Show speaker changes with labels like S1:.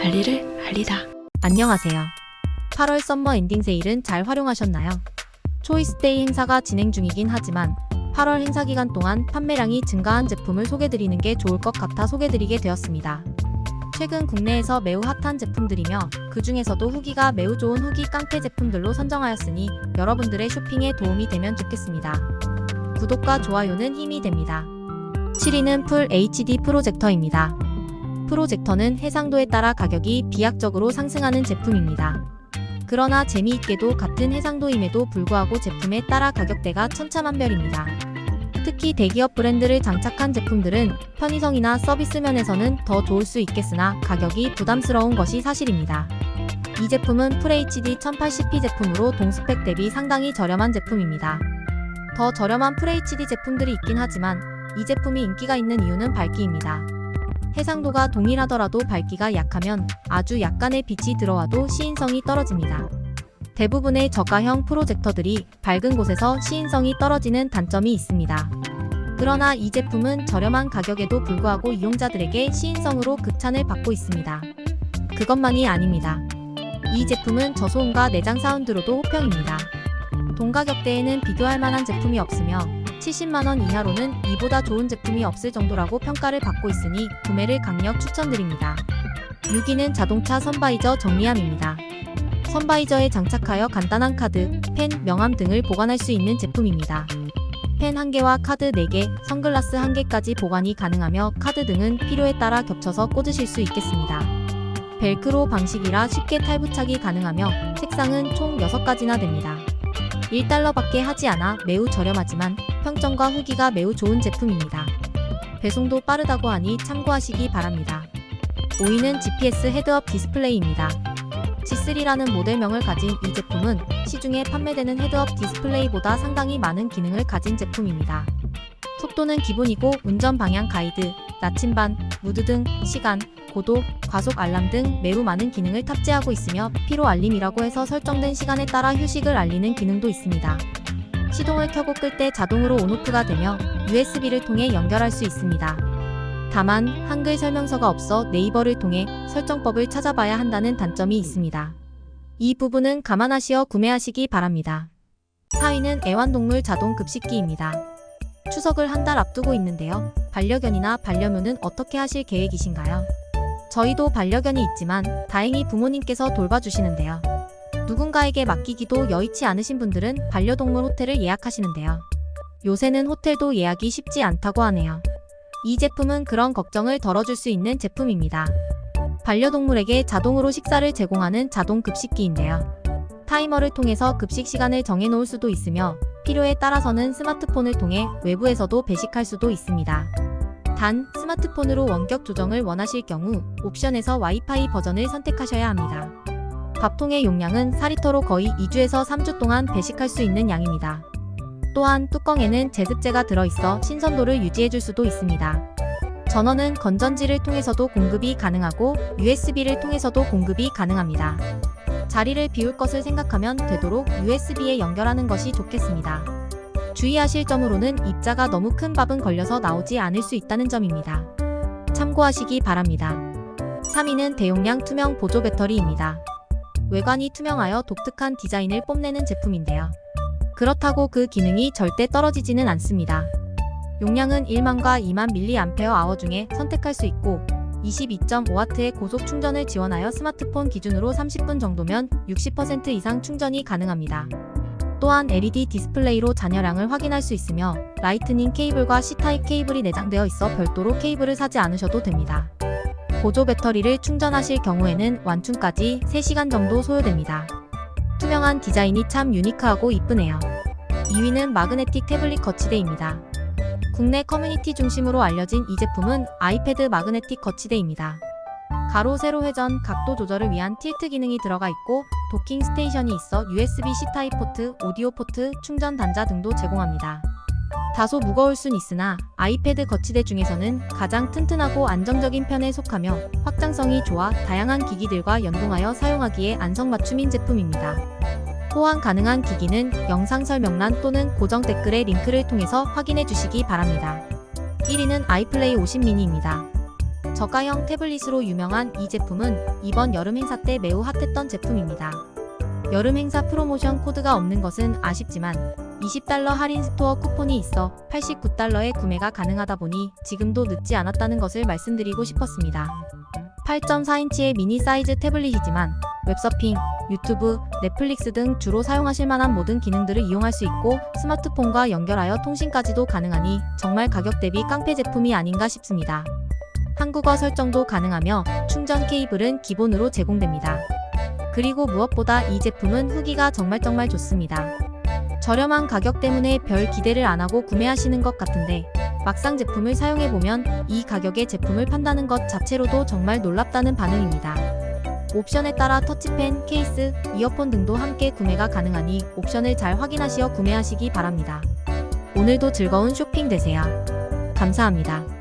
S1: 할 일을 할리다.
S2: 안녕하세요. 8월 썸머 엔딩 세일은 잘 활용하셨나요? 초이스데이 행사가 진행 중이긴 하지만 8월 행사 기간 동안 판매량이 증가한 제품을 소개드리는 게 좋을 것 같아 소개드리게 되었습니다. 최근 국내에서 매우 핫한 제품들이며 그 중에서도 후기가 매우 좋은 후기 깡패 제품들로 선정하였으니 여러분들의 쇼핑에 도움이 되면 좋겠습니다. 구독과 좋아요는 힘이 됩니다. 7위는 풀 HD 프로젝터입니다. 프로젝터는 해상도에 따라 가격이 비약적으로 상승하는 제품입니다. 그러나 재미있게도 같은 해상도임에도 불구하고 제품에 따라 가격대가 천차만별입니다. 특히 대기업 브랜드를 장착한 제품들은 편의성이나 서비스 면에서는 더 좋을 수 있겠으나 가격이 부담스러운 것이 사실입니다. 이 제품은 FHD 1080p 제품으로 동스펙 대비 상당히 저렴한 제품입니다. 더 저렴한 FHD 제품들이 있긴 하지만 이 제품이 인기가 있는 이유는 밝기입니다. 해상도가 동일하더라도 밝기가 약하면 아주 약간의 빛이 들어와도 시인성이 떨어집니다. 대부분의 저가형 프로젝터들이 밝은 곳에서 시인성이 떨어지는 단점이 있습니다. 그러나 이 제품은 저렴한 가격에도 불구하고 이용자들에게 시인성으로 극찬을 받고 있습니다. 그것만이 아닙니다. 이 제품은 저소음과 내장 사운드로도 호평입니다. 동가격대에는 비교할 만한 제품이 없으며 70만원 이하로는 이보다 좋은 제품이 없을 정도라고 평가를 받고 있으니 구매를 강력 추천드립니다. 6위는 자동차 선바이저 정리함입니다. 선바이저에 장착하여 간단한 카드, 펜, 명함 등을 보관할 수 있는 제품입니다. 펜 1개와 카드 4개, 선글라스 1개까지 보관이 가능하며 카드 등은 필요에 따라 겹쳐서 꽂으실 수 있겠습니다. 벨크로 방식이라 쉽게 탈부착이 가능하며 색상은 총 6가지나 됩니다. 1달러밖에 하지 않아 매우 저렴하지만 평점과 후기가 매우 좋은 제품입니다. 배송도 빠르다고 하니 참고하시기 바랍니다. 5위는 GPS 헤드업 디스플레이입니다. G3라는 모델명을 가진 이 제품은 시중에 판매되는 헤드업 디스플레이보다 상당히 많은 기능을 가진 제품입니다. 속도는 기본이고 운전 방향 가이드, 나침반, 무드 등 시간, 고도, 과속 알람 등 매우 많은 기능을 탑재하고 있으며 피로 알림이라고 해서 설정된 시간에 따라 휴식을 알리는 기능도 있습니다. 시동을 켜고 끌 때 자동으로 온오프가 되며 USB를 통해 연결할 수 있습니다. 다만 한글 설명서가 없어 네이버를 통해 설정법을 찾아봐야 한다는 단점이 있습니다. 이 부분은 감안하시어 구매하시기 바랍니다. 4위는 애완동물 자동 급식기입니다. 추석을 한 달 앞두고 있는데요. 반려견이나 반려묘는 어떻게 하실 계획이신가요? 저희도 반려견이 있지만 다행히 부모님께서 돌봐주시는데요. 누군가에게 맡기기도 여의치 않으신 분들은 반려동물 호텔을 예약하시는데요. 요새는 호텔도 예약이 쉽지 않다고 하네요. 이 제품은 그런 걱정을 덜어줄 수 있는 제품입니다. 반려동물에게 자동으로 식사를 제공하는 자동 급식기인데요. 타이머를 통해서 급식 시간을 정해놓을 수도 있으며 필요에 따라서는 스마트폰을 통해 외부에서도 배식할 수도 있습니다. 단, 스마트폰으로 원격 조정을 원하실 경우 옵션에서 와이파이 버전을 선택하셔야 합니다. 밥통의 용량은 4리터로 거의 2주에서 3주 동안 배식할 수 있는 양입니다. 또한 뚜껑에는 제습제가 들어있어 신선도를 유지해줄 수도 있습니다. 전원은 건전지를 통해서도 공급이 가능하고 USB를 통해서도 공급이 가능합니다. 자리를 비울 것을 생각하면 되도록 USB에 연결하는 것이 좋겠습니다. 주의하실 점으로는 입자가 너무 큰 밥은 걸려서 나오지 않을 수 있다는 점입니다. 참고하시기 바랍니다. 3위는 대용량 투명 보조 배터리입니다. 외관이 투명하여 독특한 디자인을 뽐내는 제품인데요. 그렇다고 그 기능이 절대 떨어지지는 않습니다. 용량은 1만과 2만 mAh 중에 선택할 수 있고 22.5W의 고속 충전을 지원하여 스마트폰 기준으로 30분 정도면 60% 이상 충전이 가능합니다. 또한 LED 디스플레이로 잔여량을 확인할 수 있으며 라이트닝 케이블과 C타입 케이블이 내장되어 있어 별도로 케이블을 사지 않으셔도 됩니다. 보조 배터리를 충전하실 경우에는 완충까지 3시간 정도 소요됩니다. 투명한 디자인이 참 유니크하고 이쁘네요. 2위는 마그네틱 태블릿 거치대입니다. 국내 커뮤니티 중심으로 알려진 이 제품은 아이패드 마그네틱 거치대입니다. 가로 세로 회전 각도 조절을 위한 틸트 기능이 들어가 있고 도킹 스테이션이 있어 USB-C 타입 포트, 오디오 포트, 충전 단자 등도 제공합니다. 다소 무거울 순 있으나 아이패드 거치대 중에서는 가장 튼튼하고 안정적인 편에 속하며 확장성이 좋아 다양한 기기들과 연동하여 사용하기에 안성맞춤인 제품입니다. 호환 가능한 기기는 영상 설명란 또는 고정 댓글의 링크를 통해서 확인해 주시기 바랍니다. 1위는 아이플레이 50 미니입니다. 저가형 태블릿으로 유명한 이 제품은 이번 여름 행사 때 매우 핫했던 제품입니다. 여름 행사 프로모션 코드가 없는 것은 아쉽지만 20달러 할인 스토어 쿠폰이 있어 89달러에 구매가 가능하다 보니 지금도 늦지 않았다는 것을 말씀드리고 싶었습니다. 8.4인치의 미니 사이즈 태블릿이지만 웹서핑, 유튜브, 넷플릭스 등 주로 사용하실 만한 모든 기능들을 이용할 수 있고 스마트폰과 연결하여 통신까지도 가능하니 정말 가격 대비 깡패 제품이 아닌가 싶습니다. 한국어 설정도 가능하며 충전 케이블은 기본으로 제공됩니다. 그리고 무엇보다 이 제품은 후기가 정말 정말 좋습니다. 저렴한 가격 때문에 별 기대를 안 하고 구매하시는 것 같은데 막상 제품을 사용해보면 이 가격에 제품을 판다는 것 자체로도 정말 놀랍다는 반응입니다. 옵션에 따라 터치펜, 케이스, 이어폰 등도 함께 구매가 가능하니 옵션을 잘 확인하시어 구매하시기 바랍니다. 오늘도 즐거운 쇼핑 되세요. 감사합니다.